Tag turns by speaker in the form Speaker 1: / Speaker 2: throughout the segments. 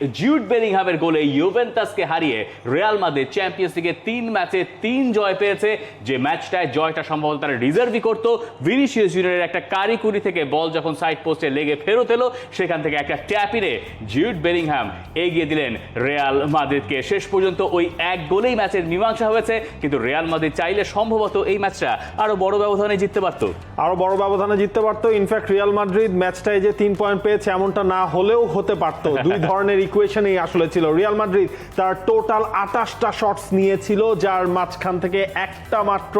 Speaker 1: জিউড বেলিংহামের গোলে ইউভেন্টাসকে হারিয়ে Real Madrid champions লিগে তিন ম্যাচে তিন জয় পেয়েছে। যে ম্যাচটায় জয়টা সম্ভবত তারা রিজার্ভই করতো। ভিনিসিয়াস জুনিয়রের একটা কারিকুরি থেকে বল যখন সাইড পোস্টে লেগে ফেরত এলো সেখান থেকে একটা ট্যাপিনে জিউড বেলিংহাম এগিয়ে দিলেন রিয়াল মাদ্রিদকে শেষ পর্যন্ত ওই এক গোলেই ম্যাচের মীমাংসা হয়েছে। কিন্তু রিয়াল মাদ্রিদ চাইলে সম্ভবত এই ম্যাচটা আরও বড় ব্যবধানে জিততে পারতো।
Speaker 2: আরও বড় ব্যবধানে জিততে পারতো। ইনফ্যাক্ট রিয়াল মাদ্রিদ ম্যাচটায় যে তিন পয়েন্ট পেয়েছে এমনটা না হলেও হতে পারতো। দুই ধরনের ইকুয়েশনই আসলে ছিল রিয়াল মাদ্রিদ তার টোটাল আটাশটা শটস নিয়েছিল, যার মাঝখান থেকে একটা মাত্র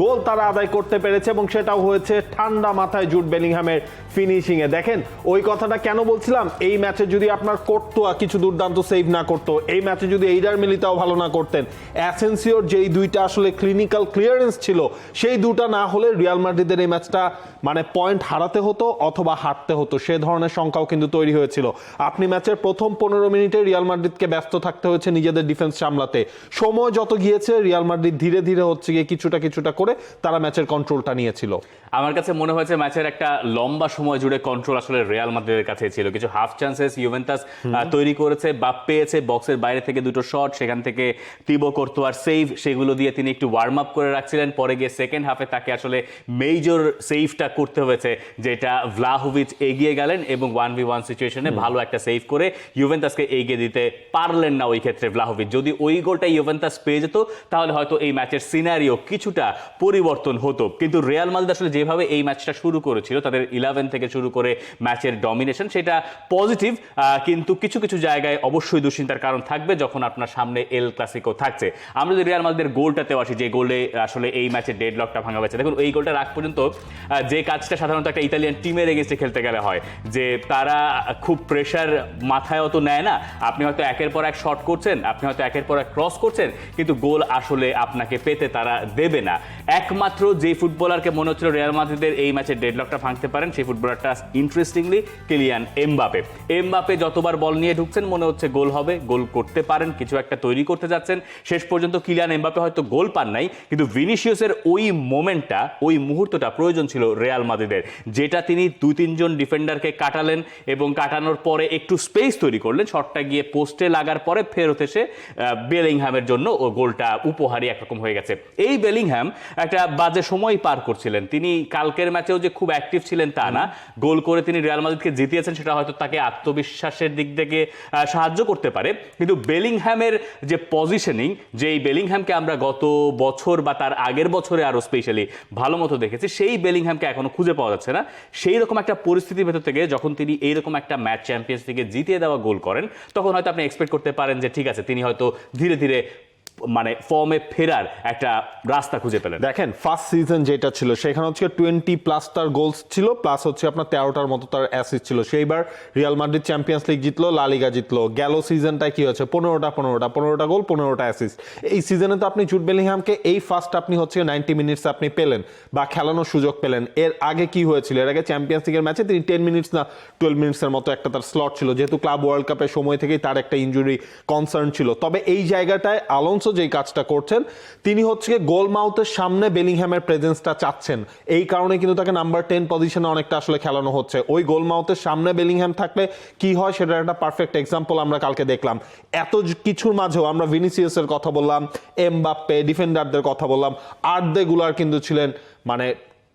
Speaker 2: গোল তারা আদায় করতে পেরেছে এবং সেটাও হয়েছে ঠান্ডা মাথায় জুট বেলিংহামের ফিনিশিং এ দেখেন, ওই কথাটা কেন বলছিলাম? এই ম্যাচে যদি আপনার কোর্তোয়া কিছু দুর্দান্ত সেভ না করতো, এই ম্যাচে যদি এইডার মিলিতাও ভালো না করতেন অ্যাসেন্সিওর যেই দুইটা আসলে ক্লিনিক্যাল ক্লিয়ারেন্স ছিল, সেই দুটা না হলে রিয়াল মাদ্রিদের এই ম্যাচটা মানে পয়েন্ট হারাতে হতো অথবা হারতে হতো, সে ধরনের সংখ্যাও কিন্তু তৈরি হয়েছিল। আপনি ম্যাচের প্রথম পনেরো মিনিটে রিয়াল মাদ্রিদকে ব্যস্ত থাকতে হয়েছে নিজেদের ডিফেন্স সামলাতে। সময় যত গিয়েছে রিয়াল মাদ্রিদ ধীরে ধীরে হচ্ছে গিয়ে কিছুটা কিছুটা করে তারা ম্যাচের কন্ট্রোলটা নিয়েছিল।
Speaker 1: আমার কাছে মনে হয়েছে ম্যাচের একটা লম্বা সময় জুড়ে কন্ট্রোল আসলে রিয়াল মাদ্রিদের কাছে ছিল। কিছু হাফ চান্সেস ইউভেন্টাস তৈরি করেছে বা পেয়েছে বক্সের বাইরে থেকে দুটো শট সেখান থেকে তিবো কোর্তোয়ার সেভ সেগুলো দিয়ে তিনি একটু ওয়ার্ম আপ করে রাখছিলেন। পরে গিয়ে সেকেন্ড হাফে তাকে আসলে মেজর সেভটা করতে হয়েছে যেটা ভ্লাহোভিচ এগিয়ে গেলেন এবং ওয়ান ভি ওয়ান সিচুয়েশনে ভালো একটা সেভ করে ইউভেন্টাসকে এগিয়ে দিতে পারলেন না ওই ক্ষেত্রে ভ্লাহোভিচ। যদি ওই গোলটা ইউভেন্টাস পেয়ে যেত, তাহলে হয়তো এই ম্যাচের সিনারিও কিছুটা পরিবর্তন হতো। কিন্তু রিয়াল মাদ্রিদ আসলে যেভাবে এই ম্যাচটা শুরু করেছিল, তাদের ইলেভেন থেকে শুরু করে ম্যাচের ডমিনেশন সেটা পজিটিভ কিন্তু কিছু কিছু জায়গায় অবশ্যই দুশ্চিন্তার কারণ থাকবে যখন আপনার সামনে এল ক্লাসিকো থাকছে। আমরা যদি রিয়াল মাদ্রিদের গোলটাতেও আসি, যে গোলে আসলে এই ম্যাচের ডেড লকটা ভাঙা হয়েছে, দেখুন, এই গোলটা রাখ পর্যন্ত যে কাজটা সাধারণত একটা ইতালিয়ান টিমের এগেনস্টে খেলতে গেলে হয়, যে তারা খুব প্রেশার মাথায় অত নেয় না। আপনি হয়তো একের পর এক শট করছেন, আপনি হয়তো একের পর এক ক্রস করছেন, কিন্তু গোল আসলে আপনাকে পেতে তারা দেবে না। একমাত্র যে ফুটবলারকে মনে হচ্ছিল রিয়াল মাদ্রিদের এই ম্যাচের ডেডলকটা ভাঙতে পারেন, সেই ফুটবলারটা ইন্টারেস্টিংলি কিলিয়ান এমবাপে এমবাপে যতবার বল নিয়ে ঢুকছেন, মনে হচ্ছে গোল হবে, গোল করতে পারেন, কিছু একটা তৈরি করতে যাচ্ছেন। শেষ পর্যন্ত কিলিয়ান এমবাপে হয়তো গোল পান নাই, কিন্তু ভিনিসিয়াসের ওই মোমেন্টটা ওই মুহূর্তটা প্রয়োজন ছিল রিয়াল মাদ্রিদের যেটা তিনি দুই তিনজন ডিফেন্ডারকে কাটালেন এবং কাটানোর পরে একটু স্পেস তৈরি করলেন। শটটা গিয়ে পোস্টে লাগার পরে ফেরত এসে আহ, বেলিংহ্যামের জন্য ও গোলটা উপহারই একরকম হয়ে গেছে। এই বেলিংহ্যাম একটা বাজে সময় পার করছিলেন। তিনি কালকের ম্যাচেও যে খুব অ্যাক্টিভ ছিলেন তা না। গোল করে তিনি রিয়াল মাদ্রিদকে জিতিয়েছেন সেটা হয়তো তাকে আত্মবিশ্বাসের দিক থেকে সাহায্য করতে পারে। কিন্তু বেলিংহ্যামের যে পজিশনিং যে এই বেলিংহ্যামকে আমরা গত বছর বা তার আগের বছরে আরও স্পেশালি ভালো মতো দেখেছি সেই বেলিংহ্যামকে এখনও খুঁজে পাওয়া যাচ্ছে না। সেই রকম একটা পরিস্থিতির ভেতর থেকে যখন তিনি এইরকম একটা ম্যাচ চ্যাম্পিয়ন্স লিগে জিতিয়ে দেওয়া গোল করেন তখন হয়তো আপনি এক্সপেক্ট করতে পারেন যে ঠিক আছে তিনি হয়তো ধীরে ধীরে মানে ফর্মে ফেরার একটা রাস্তা খুঁজে পেলেন।
Speaker 2: দেখেন ফার্স্ট সিজন যেটা ছিল, সেখানে হচ্ছে টোয়েন্টি প্লাস তার গোলস ছিল প্লাস হচ্ছে আপনার তেরোটার মতো তার অ্যাসিস্ট ছিল। সেইবার রিয়াল মাদ্রিদ চ্যাম্পিয়ন্স লিগ জিতলো লালিগা জিতলো। গেল সিজনটায় কি হচ্ছে পনেরোটা পনেরোটা পনেরোটা গোল পনেরোটা অ্যাসিস্ট এই সিজনে তো আপনি জুট বেলিংহামকে এই ফার্স্ট আপনি হচ্ছে নাইনটি মিনিটস আপনি পেলেন বা খেলানোর সুযোগ পেলেন। এর আগে কি হয়েছিল? এর আগে চ্যাম্পিয়ন্স লিগের ম্যাচে তিনি টেন মিনিটস না টুয়েলভ মিনিটসের মতো একটা তার স্লট ছিল। যেহেতু ক্লাব ওয়ার্ল্ড কাপের সময় থেকেই তার একটা ইঞ্জুরি কনসার্ন ছিল। তবে এই জায়গাটায় আলোনসো যেই কাজটা করছেন, তিনি হচ্ছে গোল মাউথের সামনে বেলিংহ্যামের প্রেজেন্সটা চাচ্ছেন। এই কারণে কিন্তু তাকে নাম্বার টেন পজিশনে অনেকটা আসলে খেলানো হচ্ছে। ওই গোল মাউথের সামনে বেলিংহ্যাম থাকলে কি হয় সেটার একটা পারফেক্ট এক্সাম্পল আমরা কালকে দেখলাম। এত কিছুর মাঝেও আমরা ভিনিসিয়াসের কথা বললাম এম এমবাপ্পে ডিফেন্ডারদের কথা বললাম। আর্দে গুলার কিন্তু ছিলেন মানে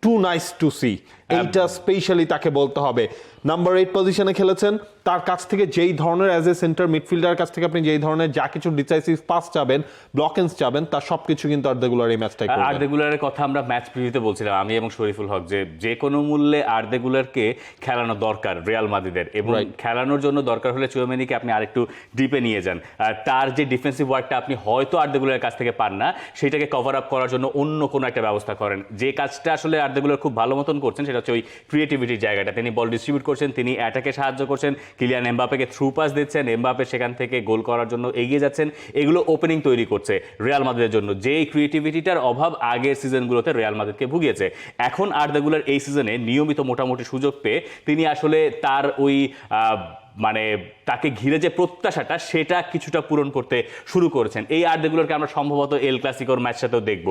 Speaker 2: টু নাইস টু সি এইটা স্পেশালি তাকে বলতে হবে। নাম্বার এইট পজিশনে খেলেছেন। তার কাছ থেকে যেই ধরনের অ্যাজ এ সেন্টার মিডফিল্ডার কাছ থেকে আপনি যেই ধরনের যা কিছু ডিসাইসিভ পাস চাবেন ব্লকেন্স চাবেন তার সবকিছু কিন্তু আর্দেগুলার এই ম্যাচটাই
Speaker 1: আর
Speaker 2: করবেন
Speaker 1: কথা আমরা ম্যাচ প্রিভিউতে বলছিলাম আমি এবং শরীফুল হক যে যে কোনো মূল্যে আর রেগুলারকে খেলানো দরকার রিয়াল মাদ্রিদের এবং খেলানোর জন্য দরকার হলে চুয়ামেনিকে আপনি আরেকটু ডিপে নিয়ে যান। আর তার যে ডিফেন্সিভ ওয়ার্কটা আপনি হয়তো আর রেগুলারের কাছ থেকে পান না সেটাকে কভার আপ করার জন্য অন্য কোনো একটা ব্যবস্থা করেন। যে কাজটা আসলে আর রেগুলার খুব ভালো মতন করছেন সেটা হচ্ছে ওই ক্রিয়েটিভিটির জায়গাটা। তিনি বল ডিস্ট্রিবিউট করছেন, তিনি অ্যাটাকে সাহায্য করছেন কিলিয়ান এমবাপেকে থ্রু পাস দিচ্ছেন এমবাপে সেখান থেকে গোল করার জন্য এগিয়ে যাচ্ছেন। এগুলো ওপেনিং তৈরি করছে রিয়াল মাদ্রিদের জন্য। যেই ক্রিয়েটিভিটিটার অভাব আগের সিজনগুলোতে রিয়াল মাদ্রিদকে ভুগিয়েছে। এখন আর্দাগুলার এই সিজনে নিয়মিত মোটামুটি সুযোগ পেয়ে তিনি আসলে তার ওই মানে তাকে ঘিরে যে প্রত্যাশাটা সেটা কিছুটা পূরণ করতে শুরু করেছেন। এই আর্দেগুলোকে আমরা সম্ভবত এল ক্লাসিকোর ম্যাচটাতেও দেখব।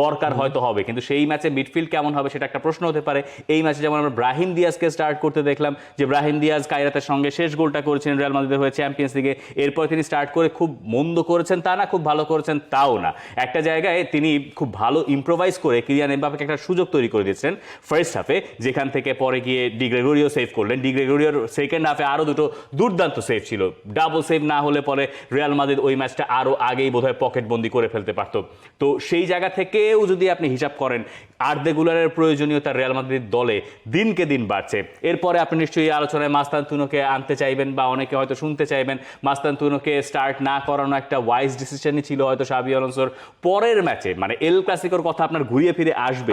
Speaker 1: দরকার হয়তো হবে কিন্তু সেই ম্যাচে মিডফিল্ড কেমন হবে সেটা একটা প্রশ্ন হতে পারে। এই ম্যাচে যেমন আমরা ব্রাহিম দিয়াজকে স্টার্ট করতে দেখলাম যে ব্রাহিম দিয়াজ কায়রাতের সঙ্গে শেষ গোলটা করেছিলেন রিয়াল মাদ্রিদের হয়ে চ্যাম্পিয়ন্স লিগে এরপর তিনি স্টার্ট করে খুব মন্দ করেছেন তা না খুব ভালো করেছেন তাও না। একটা জায়গায় তিনি খুব ভালো ইম্প্রোভাইজ করে কিলিয়ান এমবাপেকে একটা সুযোগ তৈরি করে দিয়েছেন ফার্স্ট হাফে যেখান থেকে পরে গিয়ে ডিগ্রেগোরিও সেভ করলেন। ডিগ্রেগোরিওর সেকেন্ড হাফে আরও দুটো দুর্দান্ত সেভ ছিল। ডাবল সেভ না হলে পরে রিয়াল মাদ্রিদ ওই ম্যাচটা আরও আগেই বোধহয় পকেট বন্দি করে ফেলতে পারতো। তো সেই জায়গা থেকেও যদি আপনি হিসাব করেন আর্দেগুলারের প্রয়োজনীয়তা রিয়াল মাদ্রিদ দলে দিনকে দিন বাড়ছে। এরপরে আপনি নিশ্চয়ই আলোচনায় মাস্তান্তুনোকে আনতে চাইবেন বা অনেকে হয়তো শুনতে চাইবেন মাস্তান্তুনোকে স্টার্ট না করানো একটা ওয়াইজ ডিসিশনই ছিল হয়তো সাবি আলোনসোর পরের ম্যাচে মানে এল ক্লাসিকোর কথা আপনার ঘুরিয়ে ফিরে আসবে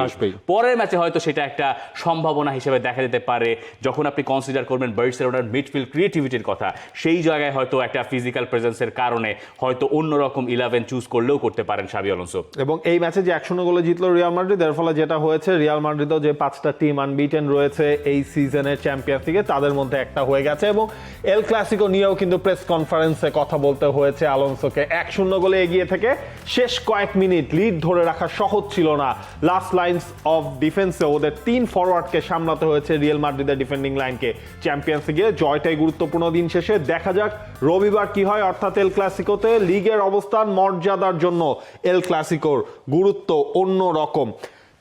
Speaker 1: পরের ম্যাচে হয়তো সেটা একটা সম্ভাবনা হিসেবে দেখা যেতে পারে। যখন আপনি কনসিডার করবেন বার্সেলোনার মিডফিল্ড ক্রিয়েটিভিটির কথা। সেই জায়গায় হয়তো একটা ফিজিক্যাল প্রেজেন্সের কারণে হয়তো অন্যরকম ইলেভেন চুজ করলেও করতে পারেন সাবি আলোনসো।
Speaker 2: এবং এই ম্যাচে যে এক শূন্য গোলে জিতলো রিয়াল মাদ্রিদ এর ফলে যেটা হয়েছে রিয়াল মাদ্রিদও যে পাঁচটা টিম আনবিটেন রয়েছে এই সিজনের চ্যাম্পিয়ন্স লিগে তাদের মধ্যে একটা হয়ে গেছে এবং এল ক্লাসিকো নিয়েও কিন্তু প্রেস কনফারেন্সে কথা বলতে হয়েছে আলোনসোকে। এক শূন্য গোলে এগিয়ে থেকে শেষ কয়েক মিনিট লিড ধরে রাখা সহজ ছিল না। লাস্ট লাইনস অফ ডিফেন্সে ওদের তিন ফরওয়ার্ডকে সামলাতে হয়েছে রিয়াল মাদ্রিদের ডিফেন্ডিং লাইনকে চ্যাম্পিয়ন্স লিগে জয়টাই গুরুত্বপূর্ণ দিন শেষে দেখা যাক রবিবার কি হয়। অর্থাৎ এল ক্লাসিকোতে লিগের অবস্থান মর্যাদার জন্য এল ক্লাসিকোর গুরুত্ব অন্য রকম।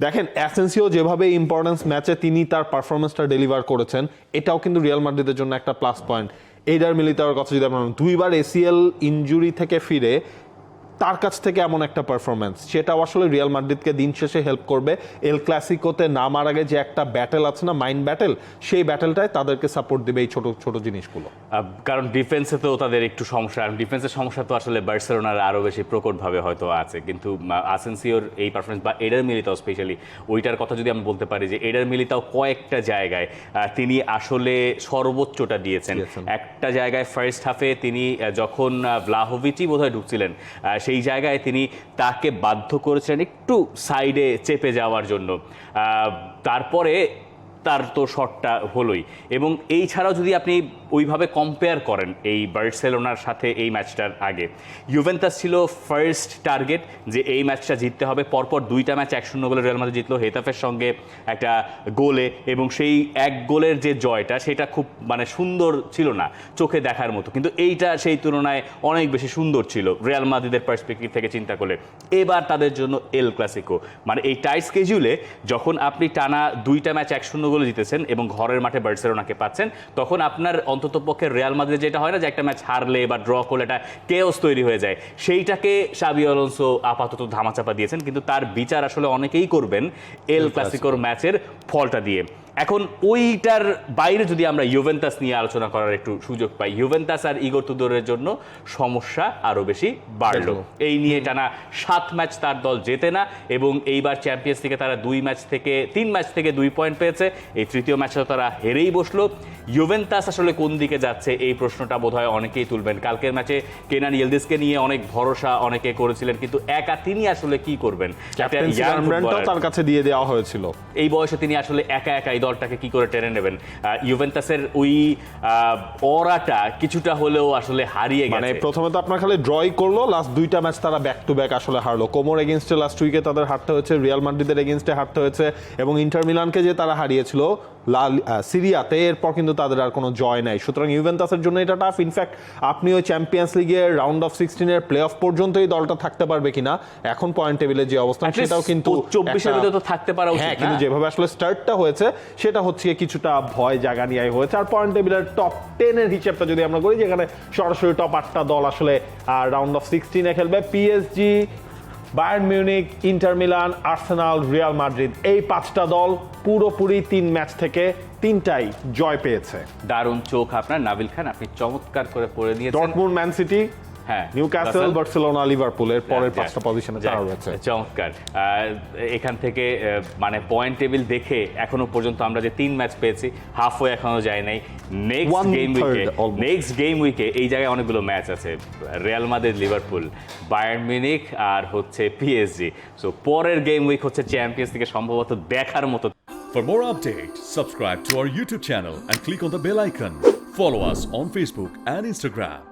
Speaker 2: দেখেন অ্যাসেন্সিও যেভাবে ইম্পর্টেন্স ম্যাচে তিনি তার পারফরমেন্সটা ডেলিভার করেছেন, এটাও কিন্তু রিয়াল মাদ্রিদের জন্য একটা প্লাস পয়েন্ট এইডার মিলিতার কথা যদি আপনার দুইবার এসিএল ইঞ্জুরি থেকে ফিরে তার কাছ থেকে এমন একটা পারফরমেন্স সেটাও আসলে রিয়াল মাদ্রিদকে দিন শেষে হেল্প করবে। এল ক্লাসিকোতে নামার আগে যে একটা ব্যাটেল আছে না মাইন্ড ব্যাটেল সেই ব্যাটেলটাই তাদেরকে সাপোর্ট দেবে এই ছোট ছোট জিনিসগুলো।
Speaker 1: কারণ ডিফেন্সে তো তাদের একটু সমস্যা। ডিফেন্সের সমস্যা তো আসলে বার্সেলোনার আরও বেশি প্রকটভাবে হয়তো আছে। কিন্তু আসেন্সিওর এই পারফরমেন্স বা এডার মিলিতাও স্পেশালি ওইটার কথা যদি আমি বলতে পারি যে এডার মিলিতাও কয়েকটা জায়গায় তিনি আসলে সর্বোচ্চটা দিয়েছেন। একটা জায়গায় ফার্স্ট হাফে তিনি যখন ভ্লাহোভিচই বোধহয় ঢুকছিলেন সেই জায়গায় তিনি তাকে বাধ্য করেছিলেন একটু সাইডে চেপে যাওয়ার জন্য। তারপরে তার তো শটটা হলোই। এবং এই ছাড়াও যদি আপনি ওইভাবে কম্পেয়ার করেন এই বার্সেলোনার সাথে এই ম্যাচটার আগে। ইউভেন্টাস ছিল ফার্স্ট টার্গেট যে এই ম্যাচটা জিততে হবে। পরপর দুইটা ম্যাচ এক শূন্য গোলে রিয়াল মাদ্রিদ জিতলো হেতাফের সঙ্গে একটা গোলে এবং সেই এক গোলের যে জয়টা সেটা খুব মানে সুন্দর ছিল না চোখে দেখার মতো। কিন্তু এইটা সেই তুলনায় অনেক বেশি সুন্দর ছিল রিয়াল মাদ্রিদের পার্সপেক্টিভ থেকে চিন্তা করলে। এবার তাদের জন্য এল ক্লাসিকো মানে এই টাইট স্কেজিউলে যখন আপনি টানা দুইটা ম্যাচ এক শূন্য গোলে জিতেছেন এবং ঘরের মাঠে বার্সেলোনাকে পাচ্ছেন, তখন আপনার অন্তত পক্ষে রিয়াল মাদ্রিদ যেটা হয় না যে একটা ম্যাচ হারলে বা ড্র করলে এটা কেওস তৈরি হয়ে যায়। সেইটাকে সাবি অলonso আপাতত ধামাচাপা দিয়েছেন কিন্তু তার বিচার আসলে অনেকেই করবেন এল ক্লাসিকোর ম্যাচের ফলটা দিয়ে। এখন ওইটার বাইরে যদি আমরা ইউভেন্টাস নিয়ে আলোচনা করার একটু সুযোগ পাই। ইউভেন্টাস আর ইগোর তুদোরের জন্য সমস্যা আরও বেশি বাড়লো। এই নিয়ে টানা সাত ম্যাচ তার দল জেতে না এবং এইবার চ্যাম্পিয়ন্স লিগে তারা দুই ম্যাচ থেকে তিন ম্যাচ থেকে দুই পয়েন্ট পেয়েছে। এই তৃতীয় ম্যাচে তারা হেরেই বসল। ইউভেন্তাস আসলে কোন দিকে যাচ্ছে এই প্রশ্নটা বোধহয় অনেকেই তুলবেন। কালকের ম্যাচে কেনান ইয়েলদিসকে নিয়ে অনেক ভরসা অনেকে করেছিলেন কিন্তু একা তিনি আসলে কি করবেন।
Speaker 2: তার কাছে দিয়ে দেওয়া হয়েছিল।
Speaker 1: এই বয়সে তিনি আসলে একা একা এই দলটাকে কি করে টেনে নেবেন? ইউভেন্টাসের ওই অরাটা কিছুটা হলেও আসলে হারিয়ে
Speaker 2: মানে
Speaker 1: গেছে।
Speaker 2: প্রথমে তো আপনার খালি ড্রই করল লাস্ট দুইটা ম্যাচ তারা ব্যাক টু ব্যাক আসলে হারলো। কোমর এগেনস্টে লাস্ট উইকে তাদের হারতে হয়েছে রিয়াল মাদ্রিদের এগেনস্টে হারতে হয়েছে এবং ইন্টার মিলানকে যে তারা হারিয়েছিল লাল সিরিয়াতে এরপর কিন্তু তাদের আর কোনো জয় নাই। সুতরাং ইউভেন্টাসের জন্য এটা টাফ ইনফ্যাক্ট আপনি ওই চ্যাম্পিয়ন্স লিগের রাউন্ড অফ সিক্সটিনের প্লে অফ পর্যন্ত এই দলটা থাকতে পারবে কিনা এখন পয়েন্ট টেবিলে যে অবস্থান সেটাও কিন্তু
Speaker 1: চব্বিশের ভিতরে তো থাকতে পারা উচিত
Speaker 2: হ্যাঁ কিন্তু যেভাবে আসলে স্টার্টটা হয়েছে সেটা হচ্ছে কিছুটা ভয় জাগা নিয়ে হয়েছে। আর পয়েন্ট টেবিলের টপ টেনের হিসেবটা যদি আমরা করি যেখানে সরাসরি টপ আটটা দল আসলে রাউন্ড অফ সিক্সটিনে খেলবে। PSG Bayern Munich Inter Milan Arsenal Real Madrid এই পাঁচটা দল পুরোপুরি তিন ম্যাচ থেকে তিনটাই জয় পেয়েছে।
Speaker 1: দারুণ চোখ আপনার নাবিল খান আপনি চমৎকার করে পড়ে নিয়ে
Speaker 2: ডটমুন ম্যান সিটি
Speaker 1: হ্যাঁ।
Speaker 2: নিউ ক্যাসেল বার্সেলোনা লিভারপুলের পরের পাঁচটা পজিশনে তারা রয়েছে।
Speaker 1: চমৎকার। এখান থেকে মানে পয়েন্ট টেবিল দেখে এখনও পর্যন্ত আমরা যে তিন ম্যাচ পেয়েছি হাফ ওয়ে এখনও যায় নাই। নেক্সট গেম উইকে নেক্সট গেম উইকে এই জায়গায় অনেকগুলো ম্যাচ আছে। Real Madrid Liverpool Bayern Munich আর হচ্ছে পিএসজি সো পরের গেম উইক হচ্ছে চ্যাম্পিয়ন্স থেকে সম্ভবত দেখার মতো।
Speaker 3: For more updates, subscribe to our YouTube channel and click on the bell icon. Follow us on Facebook and Instagram.